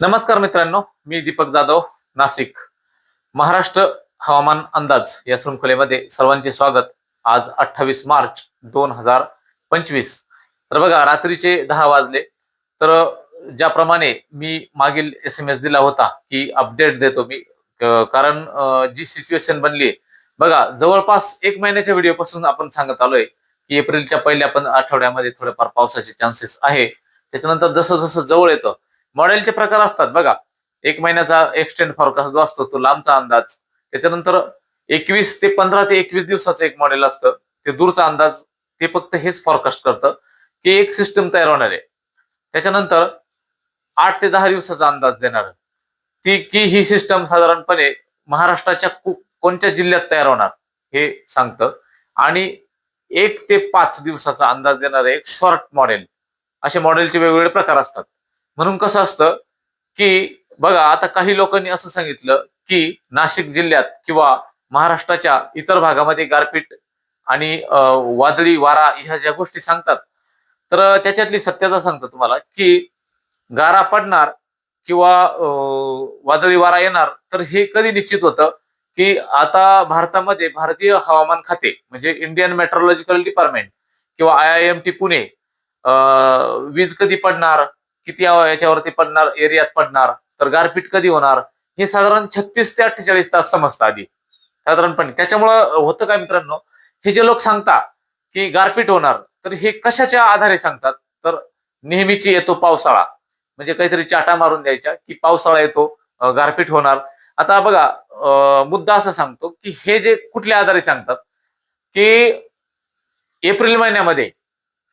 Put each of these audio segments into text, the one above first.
नमस्कार मित्रांनो मी दीपक जाधव नाशिक. महाराष्ट्र हवामान अंदाज या शृंखलेमध्ये सर्वांचे स्वागत. आज अठ्ठावीस मार्च दोन हजार पंचवीस. तर बघा रात्रीचे दहा वाजले. तर ज्याप्रमाणे मी मागील एस एम एस दिला होता की अपडेट देतो मी. कारण जी सिच्युएशन बनली बघा जवळपास एक महिन्याच्या व्हिडिओपासून आपण सांगत आलोय की एप्रिलच्या पहिल्या पण आठवड्यामध्ये थोडेफार पावसाचे चान्सेस आहे. त्याच्यानंतर जसं जसं जवळ येतं मॉडेलचे प्रकार असतात बघा. एक महिन्याचा एक्सटेंड फॉरकास्ट जो असतो तो लांबचा अंदाज. त्याच्यानंतर एकवीस ते पंधरा ते एकवीस दिवसाचं एक मॉडेल असतं. ते दूरचा अंदाज ते फक्त हेच फॉरकास्ट करतं की एक सिस्टम तयार होणार आहे. त्याच्यानंतर आठ ते दहा दिवसाचा अंदाज देणार. ती की ही सिस्टम साधारणपणे महाराष्ट्राच्या कोणत्या जिल्ह्यात तयार होणार हे सांगतं. आणि एक ते पाच दिवसाचा अंदाज देणार एक शॉर्ट मॉडेल असे मॉडेलचे वेगवेगळे प्रकार असतात. म्हणून कसं असतं की बघा आता काही लोकांनी असं सांगितलं की नाशिक जिल्ह्यात किंवा महाराष्ट्राच्या इतर भागामध्ये गारपीट आणि वादळी वारा ह्या ज्या गोष्टी सांगतात तर त्याच्यातली सत्यता सांगतो तुम्हाला की गारा पडणार किंवा वादळी वारा येणार तर हे कधी निश्चित होतं की आता भारतामध्ये भारतीय हवामान खाते म्हणजे इंडियन मेट्रोलॉजिकल डिपार्टमेंट किंवा I I M T Pune वीज कधी पडणार? किती याच्यावरती पडणार एरियात पडणार तर गारपीट कधी होणार? हे साधारण छत्तीस ते अठ्ठेचाळीस तास समजतं आधी. साधारणपणे. त्याच्यामुळं होतं काय मित्रांनो? हे जे लोक सांगता की गारपीट होणार तर हे कशाच्या आधारे सांगतात? तर नेहमीची येतो पावसाळा. म्हणजे काहीतरी चाटा मारून द्यायच्या की पावसाळा येतो गारपीट होणार. आता बघा मुद्दा असा सांगतो की हे जे कुठल्या आधारे सांगतात की एप्रिल महिन्यामध्ये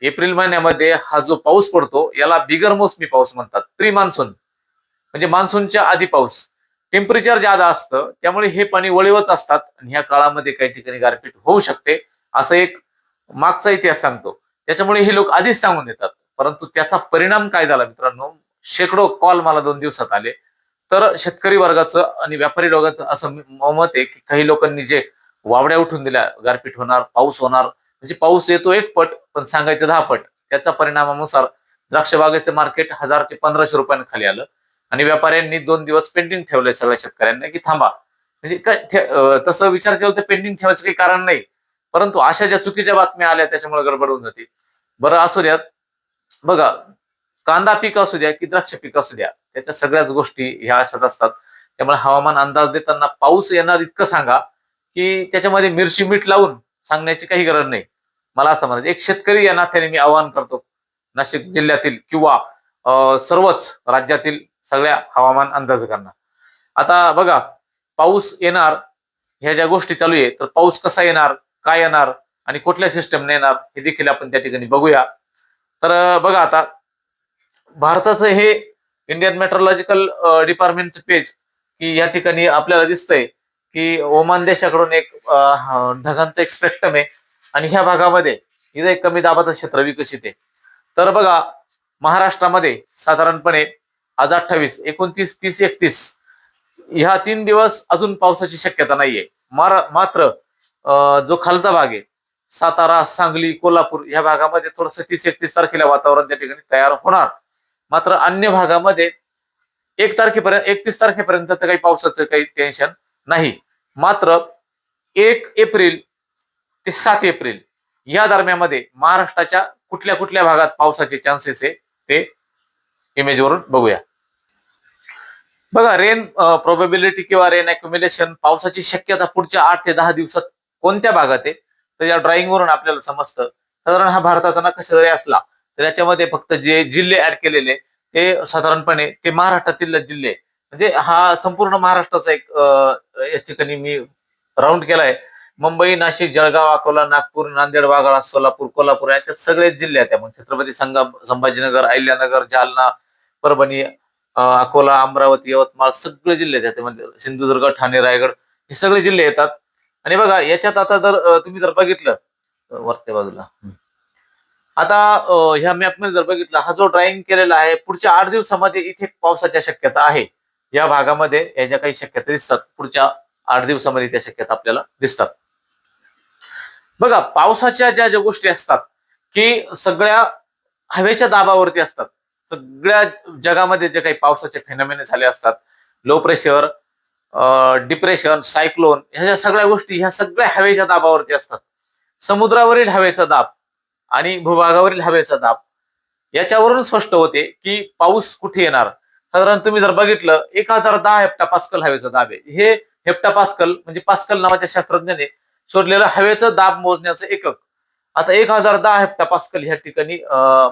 एप्रिल महिन्यामध्ये हा जो पाऊस पडतो याला बिगर मोसमी पाऊस म्हणतात. Pre monsoon. म्हणजे मान्सूनच्या आधी पाऊस. टेम्परेचर जादा असतं त्यामुळे हे पाणी वळीवच असतात आणि ह्या काळामध्ये काही ठिकाणी गारपीट होऊ शकते असं एक मागचा इतिहास सांगतो. त्याच्यामुळे हे लोक आधीच सांगून देतात. परंतु त्याचा परिणाम काय झाला मित्रांनो? शेकडो कॉल मला दोन दिवसात आले. तर शेतकरी वर्गाचं आणि व्यापारी वर्गाचं असं मत आहे की काही लोकांनी जे वावड्या उठून दिल्या गारपीट होणार पाऊस होणार म्हणजे पाऊस येतो एक पट पण सांगायचं दहा पट. त्याच्या परिणामानुसार द्राक्ष बागेचं मार्केट हजार ते पंधराशे रुपयांनी खाली आलं. आणि व्यापाऱ्यांनी दोन दिवस पेंडिंग ठेवलंय सगळ्या शेतकऱ्यांना की थांबा. म्हणजे काय तसं विचार केला तर पेंडिंग ठेवायचं काही कारण नाही. परंतु अशा ज्या चुकीच्या बातम्या आल्या त्याच्यामुळे गडबड होऊन जाते. बरं असू द्यात. बघा कांदा पीक असू द्या की द्राक्ष पीक असू द्या त्याच्या सगळ्याच गोष्टी ह्या अशात असतात. त्यामुळे हवामान अंदाज देताना पाऊस येणार इतकं सांगा की त्याच्यामध्ये मिरची मीठ लावून सांगण्याची काही गरज नाही. मला असं म्हणायचं एक शेतकरी या नात्याने मी आवाहन करतो नाशिक जिल्ह्यातील किंवा सर्वच राज्यातील सगळ्या हवामान अंदाजकांना. आता बघा पाऊस येणार ह्या ज्या गोष्टी चालू आहे तर पाऊस कसा येणार काय येणार आणि कुठल्या सिस्टमने येणार हे देखील आपण त्या ठिकाणी बघूया. तर बघा आता भारताचं हे इंडियन मेट्रोलॉजिकल डिपार्टमेंटचं पेज की या ठिकाणी आपल्याला दिसतंय की ओमान देशाकडून एक ढगांचं एक स्पेक्ट्रम आहे. आणि ह्या भागामध्ये इथं एक कमी दाबाचं क्षेत्र विकसित आहे. तर बघा महाराष्ट्रामध्ये साधारणपणे आज अठ्ठावीस एकोणतीस तीस एकतीस ह्या तीन दिवस अजून पावसाची शक्यता नाहीये. मात्र अं, जो खालचा भाग आहे सातारा सांगली कोल्हापूर ह्या भागामध्ये थोडस तीस एकतीस तारखेला वातावरण त्या ठिकाणी तयार होणार. मात्र अन्य भागामध्ये एक तारखेपर्यंत एकतीस तारखेपर्यंत तर काही पावसाचं काही टेन्शन नाही. मात्र एक एप्रिल ते सात एप्रिल. या दरम्यामध्ये महाराष्ट्राच्या कुठल्या कुठल्या भागात पावसाचे चान्सेस आहे ते इमेजवरून बघूया. बघा रेन प्रोबेबिलिटी किंवा रेन अक्युम्युलेशन पावसाची शक्यता पुढच्या आठ ते दहा दिवसात कोणत्या भागात आहे? तर या ड्रॉइंग वरून आपल्याला समजतं. साधारण हा भारताचा नकाशा जरी असला तर याच्यामध्ये फक्त जे जिल्हे ऍड केलेले ते साधारणपणे ते महाराष्ट्रातील जिल्हे म्हणजे हा संपूर्ण महाराष्ट्राचा एक या ठिकाणी मी राऊंड केलाय. मुंबई नाशिक जळगाव अकोला नागपूर नांदेड वाघाळा सोलापूर कोल्हापूर याच्यात सगळेच जिल्हे आहेत. मग छत्रपती संगा संभाजीनगर अहिल्यानगर जालना परभणी अकोला अमरावती यवतमाळ सगळे जिल्हे आहेत. म्हणजे सिंधुदुर्ग ठाणे रायगड हे सगळे जिल्हे येतात. आणि बघा याच्यात आता जर तुम्ही जर बघितलं अं, वरच्या बाजूला. आता ह्या मॅपमध्ये जर बघितलं हा जो ड्राइंग केलेला आहे पुढच्या आठ दिवसामध्ये इथे पावसाच्या शक्यता आहे. या भागामध्ये याच्या काही शक्यता दिसतात. पुढच्या आठ दिवसामध्ये त्या शक्यता आपल्याला दिसतात. बघा पावसाच्या ज्या ज्या गोष्टी असतात की सगळ्या हवेच्या दाबावरती असतात सगळ्या जगामध्ये जे काही पावसाचे फेनॉमिने झाले असतात लो प्रेशर डिप्रेशन सायक्लोन ह्या सगळ्या गोष्टी ह्या सगळ्या हवेच्या दाबावरती असतात. समुद्रावरील हवेचा दाब आणि भूभागावरील हवेचा दाब याच्यावरून स्पष्ट होते की पाऊस कुठे येणार? साधारण तुम्ही जर बघितलं एक हजार दहा हेप्टा पास्कल हवेचा दाब आहे. हे हेप्टा पास्कल म्हणजे पास्कल नावाच्या शास्त्रज्ञाने सोडलेलं हवेचं दाब मोजण्याचं एकक. आता एक हजार दहा हेप्टापास्कल ह्या ठिकाणी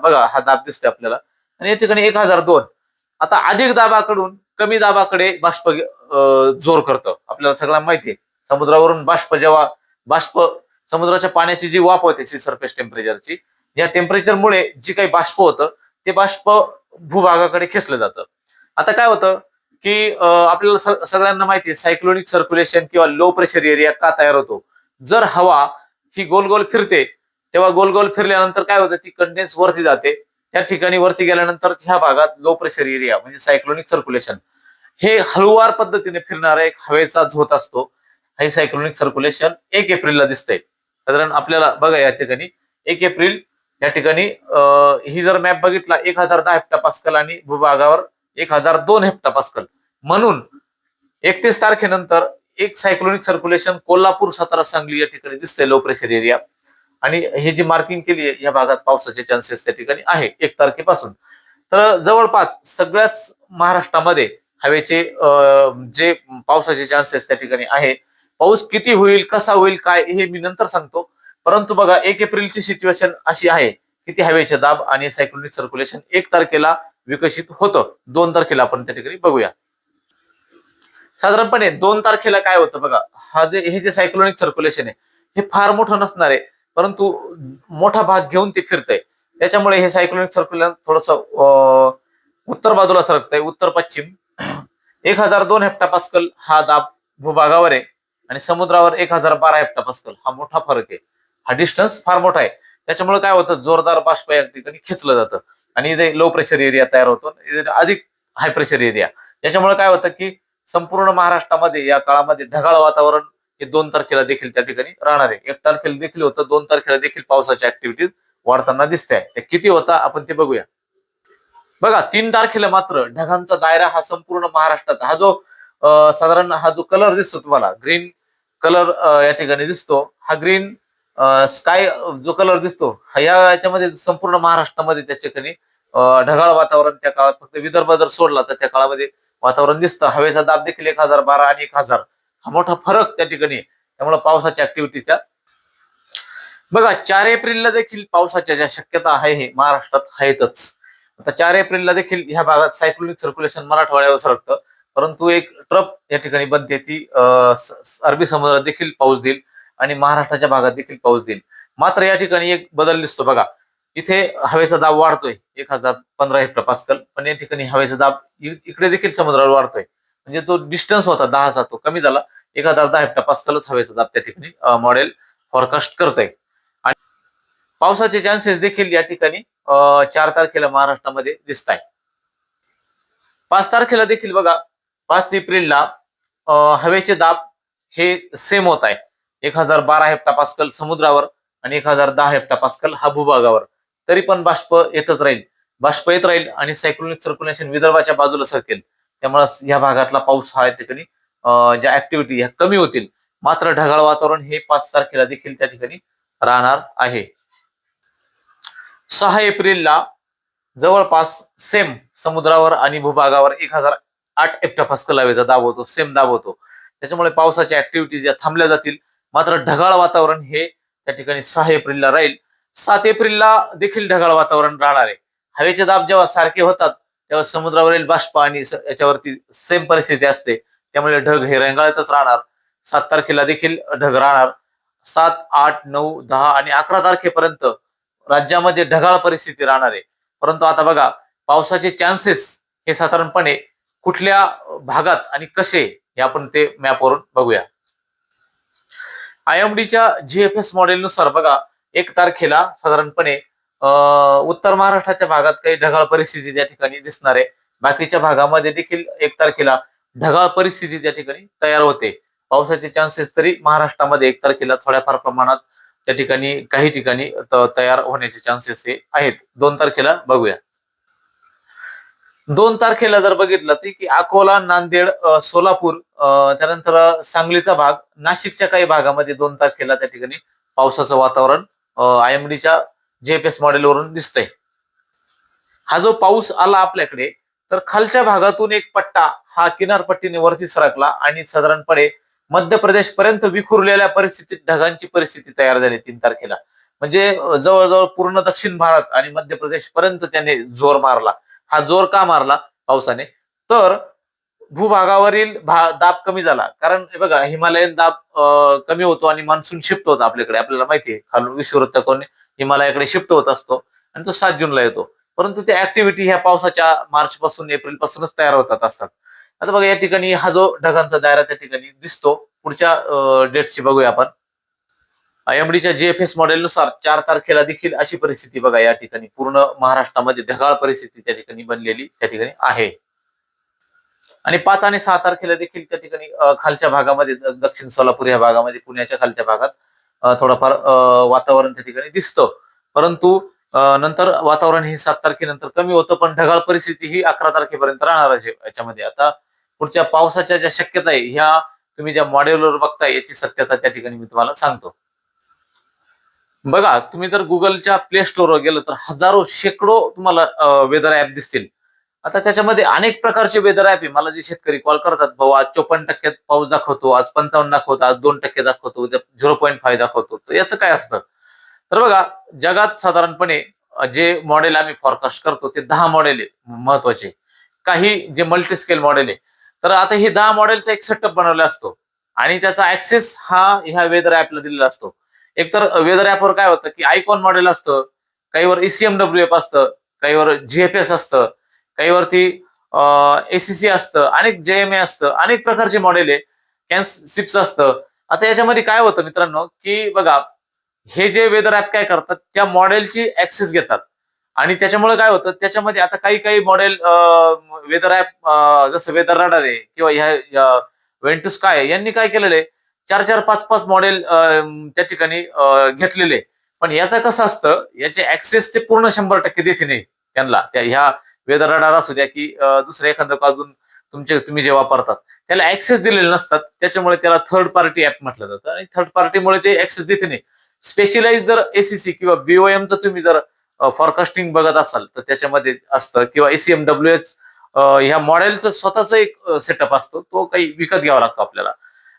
बघा हा दाब दिसतोय आपल्याला. आणि या ठिकाणी एक हजार दोन. आता अधिक दाबाकडून कमी दाबाकडे बाष्प जोर करतं. आपल्याला सगळ्यांना माहिती आहे. समुद्रावरून बाष्प जेव्हा बाष्प समुद्राच्या पाण्याची जी वाफ होते सी सरफेस टेम्परेचरची या टेम्परेचरमुळे जी काही बाष्प होतं ते बाष्प भूभागाकडे खेचलं जातं. आता काय होतं की आपल्याला सगळ्यांना माहिती आहे सायक्लोनिक सर्क्युलेशन किंवा लो प्रेशर एरिया का तयार होतो? जर हवा ही गोल गोल फिरते तेव्हा गोल गोल फिरल्यानंतर काय होतं? ती कंडेन्स वरती जाते. त्या ठिकाणी वरती गेल्यानंतर ह्या भागात लो प्रेशर एरिया म्हणजे सायक्लोनिक सर्क्युलेशन हे हळुवार पद्धतीने फिरणारा एक हवेचा झोत असतो. हे सायक्लोनिक सर्क्युलेशन एक एप्रिलला दिसतंय. साधारण आपल्याला बघा या ठिकाणी. एक एप्रिल या ठिकाणी ही जर मॅप बघितला एक हजार दहा हेप्टा पास्कल आणि भूभागावर एक हजार दोन हेप्टा पास्कल म्हणून एकतीस तारखेनंतर एक सायक्लोनिक सर्क्युलेशन कोल्हापूर सातारा सांगली या ठिकाणी दिसतंय लो प्रेशर एरिया आणि हे जी मार्किंग केली आहे या भागात पावसाचे चान्सेस त्या ठिकाणी आहे एक तारखेपासून. तर जवळपास सगळ्याच महाराष्ट्रामध्ये हवेचे जे पावसाचे चान्सेस त्या ठिकाणी आहे पाऊस किती होईल कसा होईल काय हे मी नंतर सांगतो. परंतु बघा एक एप्रिलची सिच्युएशन अशी आहे की ती हवेचे दाब आणि सायक्लोनिक सर्क्युलेशन एक तारखेला विकसित होतं. दोन तारखेला आपण त्या ठिकाणी बघूया. साधारणपणे दोन तारखेला काय होतं बघा हा जे हे जे सायक्लोनिक सर्क्युलेशन आहे हे फार मोठं नसणार आहे परंतु मोठा भाग घेऊन ते फिरतंय. त्याच्यामुळे हे सायक्लोनिक सर्क्युलेशन थोडस उत्तर बाजूला सरकतंय उत्तर पश्चिम. एक हजार दोन हेप्टापास्कल हा दाब भूभागावर आहे आणि समुद्रावर एक हजार बारा हेप्टापास्कल हा मोठा फरक आहे. हा डिस्टन्स फार मोठा आहे. त्याच्यामुळे काय होतं जोरदार बाष्प या ठिकाणी खेचलं जातं. आणि इथे लो प्रेशर एरिया तयार होतो अधिक हाय प्रेशर एरिया याच्यामुळे काय होतं की संपूर्ण महाराष्ट्रामध्ये या काळामध्ये ढगाळ वातावरण हे दोन तारखेला देखील त्या ठिकाणी राहणार आहे. एक तारखेला देखील होतं दोन तारखेला देखील पावसाच्या ऍक्टिव्हिटीज वाढताना दिसत आहे किती होता आपण ते बघूया. बघा तीन तारखेला मात्र ढगांचा दायरा हा संपूर्ण महाराष्ट्रात हा जो साधारण हा जो कलर दिसतो तुम्हाला ग्रीन कलर या ठिकाणी दिसतो. हा ग्रीन स्काय जो कलर दिसतो हा या याच्यामध्ये संपूर्ण महाराष्ट्रामध्ये त्या ठिकाणी ढगाळ वातावरण त्या काळात फक्त विदर्भ जर सोडला तर त्या काळामध्ये वातावरण दिसतं. हवेचा दाब देखील एक हजार बारा आणि एक हजार. हा मोठा फरक त्या ठिकाणी त्यामुळे पावसाच्या ऍक्टिव्हिटीच्या बघा चार एप्रिलला देखील पावसाच्या ज्या शक्यता आहे हे महाराष्ट्रात आहेतच. आता चार एप्रिलला देखील ह्या भागात सायक्लोनिक सर्क्युलेशन मराठवाड्यावर सरकतं. परंतु एक ट्रप या ठिकाणी बनते. ती अरबी समुद्रात देखील पाऊस देईल आणि महाराष्ट्राच्या भागात देखील पाऊस देईल. मात्र या ठिकाणी एक बदल दिसतो. बघा इथे हवेचा दाब वाढतोय. एक हजार पंधरा हेक्टर पास्कल पण या ठिकाणी हवेचा दाब इकडे देखील समुद्रावर वाढतोय. म्हणजे तो डिस्टन्स होता दहाचा तो कमी झाला. एक हजार दहा हेक्टर पास्कलच हवेचा दाब त्या ठिकाणी मॉडेल फॉरकास्ट करत आहे आणि पावसाचे चान्सेस देखील या ठिकाणी चार तारखेला महाराष्ट्रामध्ये दिसत आहे पाच तारखेला देखील बघा पाच एप्रिलला अं, हवेचे दाब हे सेम होत आहे. एक हजार बारा हेप्टा पास्कल समुद्रावर आणि एक हजार दहा हेप्टा पास्कल हा भूभागावर. तरी पण बाष्प येतच राहील. बाष्प येत राहील आणि सायक्लोनिक सर्क्युलेशन विदर्भाच्या बाजूला सरकेल. त्यामुळे या भागातला पाऊस हा या ठिकाणी अं, ज्या ऍक्टिव्हिटी ह्या कमी होतील. मात्र ढगाळ वातावरण हे पाच तारखेला देखील त्या ठिकाणी राहणार आहे. सहा एप्रिलला जवळपास सेम समुद्रावर आणि भूभागावर एक हजार आठ एप्टा लावेचा दाब होतो सेम दाब होतो. त्याच्यामुळे पावसाच्या ऍक्टिव्हिटीज या थांबल्या जातील. मात्र ढगाळ वातावरण हे त्या ठिकाणी सहा एप्रिलला राहील. सात एप्रिलला देखील ढगाळ वातावरण राहणार आहे. हवेचे दाब जेव्हा सारखे होतात तेव्हा समुद्रावरील बाष्प आणि याच्यावरती सेम परिस्थिती असते. त्यामुळे ढग हे रेंगाळतच राहणार. सात तारखेला देखील ढग राहणार. सात आठ नऊ दहा आणि अकरा तारखेपर्यंत राज्यामध्ये ढगाळ परिस्थिती राहणार आहे. परंतु आता बघा पावसाचे चान्सेस हे साधारणपणे कुठल्या भागात आणि कसे हे आपण ते मॅपवरून बघूया. आयएमडीच्या जीएफएस मॉडेलनुसार बघा एक तारखेला साधारणपणे अं, उत्तर महाराष्ट्राच्या भागात काही ढगाळ परिस्थिती त्या ठिकाणी दिसणार आहे. बाकीच्या भागामध्ये देखील एक तारखेला ढगाळ परिस्थिती त्या ठिकाणी तयार होते. पावसाचे चान्सेस तरी महाराष्ट्रामध्ये एक तारखेला थोड्याफार प्रमाणात त्या ठिकाणी काही ठिकाणी तयार होण्याचे चान्सेस हे आहेत. दोन तारखेला बघूया. दोन तारखेला जर बघितलं तर की अकोला नांदेड सोलापूर त्यानंतर सांगलीचा भाग नाशिकच्या काही भागामध्ये दोन तारखेला त्या ठिकाणी पावसाचं वातावरण आय एम डीच्या जेपीएस मॉडेलवरून दिसतंय. हा जो पाऊस आला आपल्याकडे तर खालच्या भागातून एक पट्टा हा किनारपट्टीने वरती सरकला आणि साधारणपणे मध्य प्रदेश पर्यंत विखुरलेल्या परिस्थितीत ढगांची परिस्थिती तयार झाली तीन तारखेला. म्हणजे जवळजवळ पूर्ण दक्षिण भारत आणि मध्य प्रदेश पर्यंत त्याने जोर मारला. हा जोर का मारला? पावसाने. तर भूभागावरील भा- दाब कमी झाला. कारण हे बघा हिमालयन दाब कमी होतो आणि मान्सून शिफ्ट होतो आपल्याकडे. आपल्याला माहिती आहे खालून विषुववृत्त करून हिमालयाकडे शिफ्ट होत असतो आणि तो सात जूनला येतो. परंतु त्या ऍक्टिव्हिटी ह्या पावसाच्या मार्च पासून एप्रिल पासूनच तयार होतात असतात. आता बघा या ठिकाणी हा जो ढगांचा दायरा त्या ठिकाणी दिसतो. पुढच्या डेटची बघूया आपण. आयएमडीच्या जीएफएस मॉडेलनुसार चार तारखेला देखील अशी परिस्थिती बघा या ठिकाणी पूर्ण महाराष्ट्रामध्ये ढगाळ परिस्थिती त्या ठिकाणी बनलेली त्या ठिकाणी आहे. आणि पाच आणि सहा तारखेला देखील त्या ठिकाणी खालच्या भागामध्ये दक्षिण सोलापूर या भागामध्ये पुण्याच्या खालच्या भागात थोडंफार वातावरण त्या ठिकाणी दिसतं. परंतु नंतर वातावरण हे सात तारखेनंतर कमी होतं पण ढगाळ परिस्थिती ही अकरा तारखेपर्यंत राहणार आहे याच्यामध्ये. आता पुढच्या पावसाच्या ज्या शक्यता आहे ह्या तुम्ही ज्या मॉडेलवर बघताय याची सत्यता त्या ठिकाणी मी तुम्हाला सांगतो. बघा तुम्ही जर गुगलच्या प्ले स्टोरवर गेलं तर हजारो शेकडो तुम्हाला वेदर ऍप दिसतील. आता त्याच्यामध्ये अनेक प्रकारचे वेदर ॲप आहे. मला जे शेतकरी कॉल करतात भाऊ आज चोपन्न टक्क्यात पाऊस दाखवतो आज पंचावन्न दाखवतो आज दोन टक्के दाखवतो उद्या झिरो पॉईंट फाय दाखवतो. तर याचं काय असतं? तर बघा जगात साधारणपणे जे मॉडेल आम्ही फॉरकास्ट करतो ते दहा मॉडेल आहे महत्त्वाचे. काही जे मल्टी स्केल मॉडेल आहे. तर आता हे दहा मॉडेलचा एक सेटअप बनवला असतो. आणि त्याचा ऍक्सेस हा ह्या वेदर ऍपला दिलेला असतो. एकतर वेदर ऍपवर काय होतं की आयकॉन मॉडेल असतं काहीवर एसीएमडब्ल्यू एफ असतं काहीवर जीएफएस असतं काहीवरती एसीसी असतं अनेक जे एम ए असतं अनेक प्रकारचे मॉडेल आहे कॅन्सिप्स असतं. आता याच्यामध्ये काय होतं मित्रांनो की बघा हे जे वेदर ऍप काय करतात त्या मॉडेलची ऍक्सेस घेतात. आणि त्याच्यामुळे काय होतं त्याच्यामध्ये आता काही काही मॉडेल वेदर ऍप जसं वेदर रडार आहे किंवा ह्या वेंटू स्काय यांनी काय केलेलं आहे चार चार पाच पाच मॉडेल त्या ठिकाणी घेतलेले पण याचं कसं असतं याचे ऍक्सेस ते पूर्ण शंभर टक्के देते नाही त्यांना त्या ह्या वेदरडार असू द्या की दुसरं एखादं अजून तुमचे तुम्ही जे वापरतात त्याला ऍक्सेस दिलेले नसतात. त्याच्यामुळे त्याला थर्ड पार्टी ऍप म्हटलं जातं. आणि थर्ड पार्टीमुळे ते ऍक्सेस देते नाही. स्पेशलाइज जर एसीसी किंवा बीओएमचं तुम्ही जर फॉरकास्टिंग बघत असाल तर त्याच्यामध्ये असतं. किंवा एसीएम डब्ल्यू एच ह्या मॉडेलचं स्वतःच एक सेटअप असतो. तो काही विकत घ्यावा लागतो आपल्याला.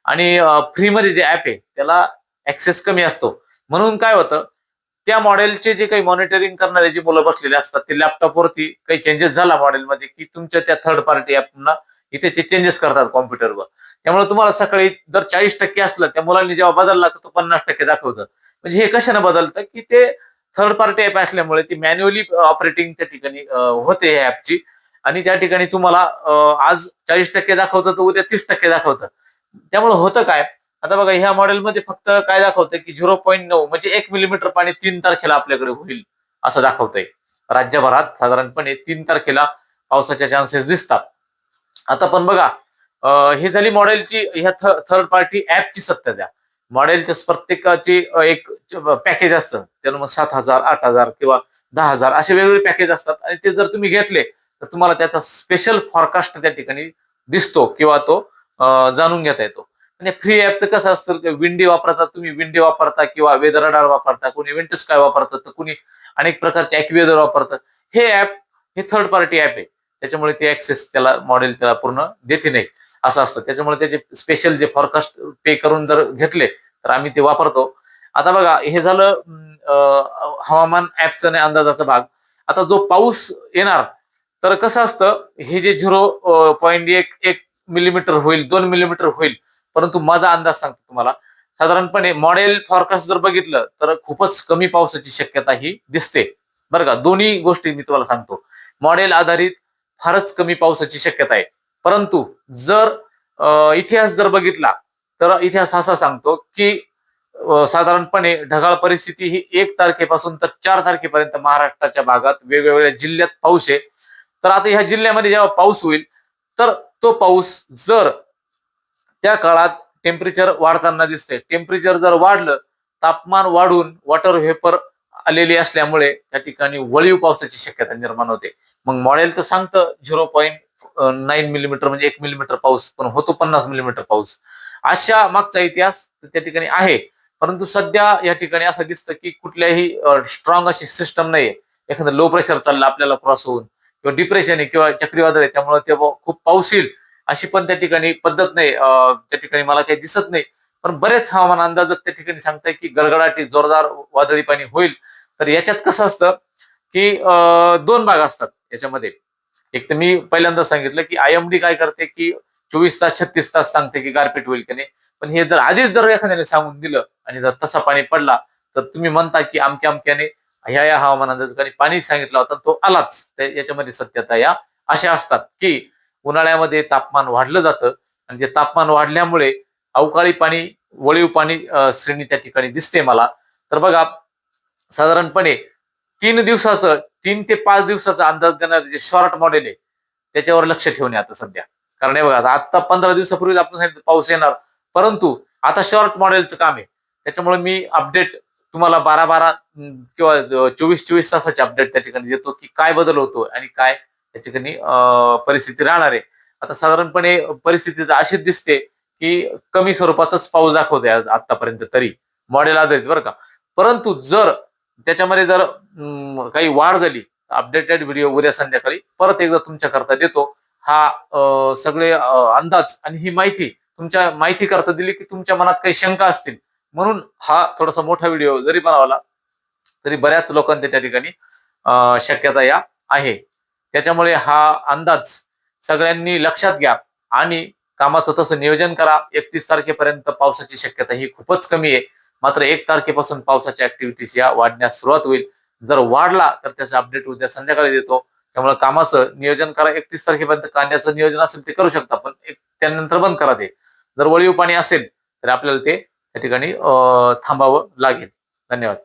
आणि फ्रीमध्ये जे ऍप आहे त्याला ऍक्सेस कमी असतो. म्हणून काय होतं त्या मॉडेलचे जे काही मॉनिटरिंग करणारे जे मुलं बसलेले असतात ते लॅपटॉपवरती काही चेंजेस झाला मॉडेलमध्ये की तुमच्या त्या थर्ड पार्टी ऍपना इथे ते चेंजेस करतात कॉम्प्युटरवर त्यामुळे तुम्हाला सकाळी जर चाळीस टक्के असलं त्या मुलांनी जेव्हा बदलला तर तो पन्नास टक्के दाखवतं. म्हणजे हे कशाने बदलतं की ते थर्ड पार्टी ऍप असल्यामुळे ती मॅन्युअली ऑपरेटिंग त्या ठिकाणी होते या ऍपची आणि त्या ठिकाणी तुम्हाला आज चाळीस टक्के दाखवतं तर उद्या तीस टक्के दाखवतं. त्यामुळे होतं काय? आता बघा ह्या मॉडेलमध्ये फक्त काय दाखवतंय की झिरो पॉईंट नऊ म्हणजे एक मिलीमीटर पाणी तीन तारखेला आपल्याकडे होईल असं दाखवतंय. राज्यभरात साधारणपणे तीन तारखेला पावसाच्या चान्सेस दिसतात. आता पण बघा हे ही झाली मॉडेलची ह्या थर्ड पार्टी ऍपची द्या. मॉडेलच्या प्रत्येकाची एक पॅकेज असतं. त्याला मग सात हजार आठ हजार किंवा दहा हजार असे वेगवेगळे पॅकेज असतात. आणि ते जर तुम्ही घेतले तर तुम्हाला त्याचा स्पेशल फॉरकास्ट त्या ठिकाणी दिसतो किंवा तो जाणून घेता येतो. आणि फ्री ऍपचं कसं असतं विंडी वापरता तुम्ही विंडी वापरता किंवा वेदर रडार वापरता कोणी विंटस काय वापरतात तर कुणी अनेक प्रकारचे ॲक्युवेदर वापरतं. हे ऍप हे थर्ड पार्टी ऍप आहे. त्याच्यामुळे ते ऍक्सेस त्याला मॉडेल त्याला पूर्ण देते नाही. असं असतं. त्याच्यामुळे त्याचे स्पेशल जे फॉरकास्ट पे करून जर घेतले तर आम्ही ते वापरतो. आता बघा हे झालं हवामान ऍपचा आणि अंदाजाचा भाग. आता जो पाऊस येणार तर कसं असतं हे जे झिरो पॉईंट एक एक मिलीमीटर होईल दोन मिलीमीटर होईल परंतु माझा अंदाज सांगतो तुम्हाला. साधारणपणे मॉडेल फॉरकास्ट जर बघितलं तर खूपच कमी पावसाची शक्यता ही दिसते. बरं का? दोन्ही गोष्टी मी तुम्हाला सांगतो. मॉडेल आधारित फारच कमी पावसाची शक्यता आहे. परंतु जर इतिहास जर बघितला तर इतिहास असा सांगतो की साधारणपणे ढगाळ परिस्थिती ही एक तारखेपासून तर चार तारखेपर्यंत महाराष्ट्राच्या भागात वेगवेगळ्या जिल्ह्यात पाऊस आहे. तर आता ह्या जिल्ह्यामध्ये जेव्हा पाऊस होईल तर तो पाऊस जर त्या काळात टेम्परेचर वाढताना दिसते टेम्परेचर जर वाढलं तापमान वाढून वॉटर व्हेपर आलेली असल्यामुळे त्या ठिकाणी वळीव पावसाची शक्यता निर्माण होते. मग मॉडेल तर सांगतं झिरो पॉईंट नाईन मिलीमीटर म्हणजे एक मिलीमीटर पाऊस पण होतो पन्नास मिलीमीटर पाऊस. अशा मागचा इतिहास त्या ठिकाणी आहे. परंतु सध्या या ठिकाणी असं दिसतं की कुठल्याही स्ट्रॉंग अशी सिस्टम नाहीये. एखादं लो प्रेशर चाललं आपल्याला क्रॉस होऊन किंवा डिप्रेशन आहे किंवा चक्रीवादळ आहे त्यामुळे ते खूप पाऊस येईल. अशी पण त्या ठिकाणी पद्धत नाही त्या ठिकाणी मला काही दिसत नाही. पण बरेच हवामान अंदाजक त्या ठिकाणी सांगताय की गडगडाटी जोरदार वादळी पाणी होईल. तर याच्यात कसं असतं की दोन भाग असतात याच्यामध्ये. एक तर मी पहिल्यांदा सांगितलं की आय एम डी काय करते की चोवीस तास छत्तीस तास सांगते की गारपीट होईल की नाही. पण हे जर आधीच जर एखाद्याने सांगून दिलं आणि जर तसा पाणी पडला तर तुम्ही म्हणता की अमक्या अमक्याने ह्या या हवामान अंदाजकाने पाणी सांगितलं होता तो आलाच. याच्यामध्ये सत्यता या अशा असतात की उन्हाळ्यामध्ये तापमान वाढलं जातं. आणि ते तापमान वाढल्यामुळे अवकाळी पाणी वळीव पाणी श्रेणी त्या ठिकाणी दिसते मला. तर बघा साधारणपणे तीन दिवसाचं तीन ते पाच दिवसाचा अंदाज देणारे जे शॉर्ट मॉडेल आहे त्याच्यावर लक्ष ठेवणे आता सध्या. कारण हे बघा आता पंधरा दिवसापूर्वी आपण सांगितलं पाऊस येणार. परंतु आता शॉर्ट मॉडेलचं काम आहे. त्याच्यामुळे मी अपडेट तुम्हाला बारा बारा किंवा चोवीस चोवीस तासाचे अपडेट त्या ठिकाणी देतो की काय बदल होतो आणि काय या ठिकाणी परिस्थिती राहणार आहे. आता साधारणपणे परिस्थिती अशीच दिसते की कमी स्वरूपाचाच पाऊस दाखवते आज आतापर्यंत तरी. मॉडेल आधारित बरं का? परंतु जर त्याच्यामध्ये जर अं, काही वाढ झाली अपडेटेड व्हिडिओ उद्या संध्याकाळी परत एकदा तुमच्याकरता देतो. हा सगळे अंदाज आणि ही माहिती तुमच्या माहिती करता दिली की तुमच्या मनात काही शंका असतील. म्हणून हा थोडासा मोठा व्हिडिओ जरी बनवला तरी बऱ्याच लोकांच्या त्या ठिकाणी शक्यता या आहे. त्याच्यामुळे हा अंदाज सगळ्यांनी लक्षात घ्या आणि कामाचं तसं नियोजन करा. एकतीस तारखेपर्यंत पावसाची शक्यता ही खूपच कमी आहे. मात्र एक तारखेपासून पावसाच्या ऍक्टिव्हिटीज या वाढण्यास सुरुवात होईल. जर वाढला तर त्याचा अपडेट उद्या संध्याकाळी देतो. त्यामुळे कामाचं नियोजन करा. एकतीस तारखेपर्यंत कांद्याचं नियोजन असेल ते करू शकता पण एक त्यानंतर बंद करा ते. जर वळीव पाणी असेल तर आपल्याला ते त्या ठिकाणी थांबावं लागेल. धन्यवाद.